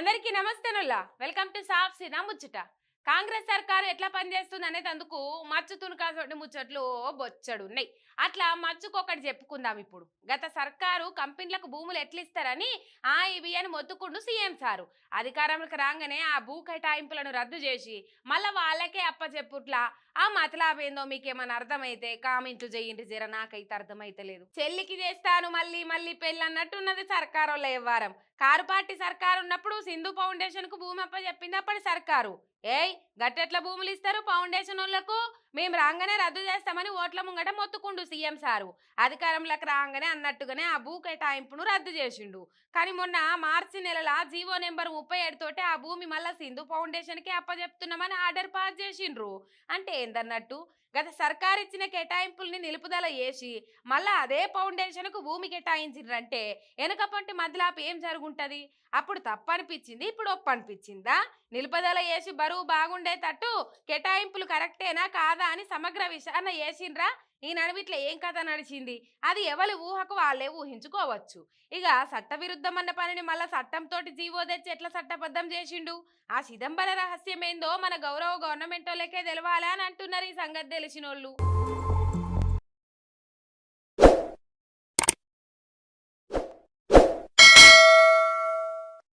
అందరికీ నమస్తేనుల్లా welcome to సాఫ్ సినా ముచ్చట. కాంగ్రెస్ సర్కారు ఎట్లా పనిచేస్తుంది అనేది అందుకు మచ్చు తునకాసోటి ముచ్చట్లు బొచ్చడు ఉన్నాయి అట్లా మచ్చుకొకటి చెప్పుకుందాం ఇప్పుడు. గత సర్కారు కంపెనీలకు భూములు ఎట్లా ఇస్తారని ఆ ఇవి అని మొత్తుకుండు సీఎం సారు. అధికారంలోకి రాగానే ఆ భూ కేటాయింపులను రద్దు చేసి మళ్ళీ వాళ్ళకే అప్పచెప్పుట్లా ఆ మతలాబేందో మీకేమైనా అర్థమైతే కామెంట్లు చేయండి జర నాకైతే అర్థమైతలేదు. చెల్లికి చేస్తాను మళ్ళీ మళ్ళీ పెళ్ళి అన్నట్టున్నది సర్కారు వాళ్ళ వ్యవహారం. కారు పార్టీ సర్కారు ఉన్నప్పుడు సింధు ఫౌండేషన్కు భూమి అప్ప చెప్పింది అప్పటి సర్కారు. ఏ గట్టెట్ల భూములు ఇస్తారు ఫౌండేషన్ వాళ్ళకు. మేము రాగానే రద్దు చేస్తామని ఓట్ల ముంగట మొత్తుకుండు సీఎం సారు. అధికారంలోకి రాగానే అన్నట్టుగానే ఆ భూ కేటాయింపును రద్దు చేసిండు. కానీ మొన్న మార్చి నెలల జీవో నెంబర్ ముప్పై ఏడుతోటే ఆ భూమి మళ్ళా సింధు ఫౌండేషన్కి అప్పజెప్తున్నామని ఆర్డర్ పాస్ చేసిండ్రు. అంటే ఏందన్నట్టు గత సర్కార్ ఇచ్చిన కేటాయింపుల్ని నిలుపుదల చేసి మళ్ళా అదే ఫౌండేషన్కు భూమి కేటాయించిండ్రంటే వెనక పంటి మధ్యలాపు ఏం జరుగుంటుంది? అప్పుడు తప్పు అనిపించింది ఇప్పుడు ఒప్పు అనిపించిందా నిలుపుదల చేసి బరువు బాగుండేటట్టు కేటాయింపులు కరెక్టేనా కాదా అని సమగ్ర విచారణ చేసిండ్రా? ఈ నడివిట్ల ఏం కథ నడిచింది? అది ఎవరి ఊహకు వాళ్ళే ఊహించుకోవచ్చు. ఇక చట్టవిరుద్ధమన్న పనిని మళ్ళా చట్టంతో జీవో తెచ్చి ఎట్లా చట్టబద్ధం చేసిండు? ఆ చిదంబర రహస్యం ఏందో మన గౌరవ గవర్నమెంట్ వాళ్ళకే తెలవాలా అని అంటున్నారు ఈ సంగతి తెలిసినోళ్ళు.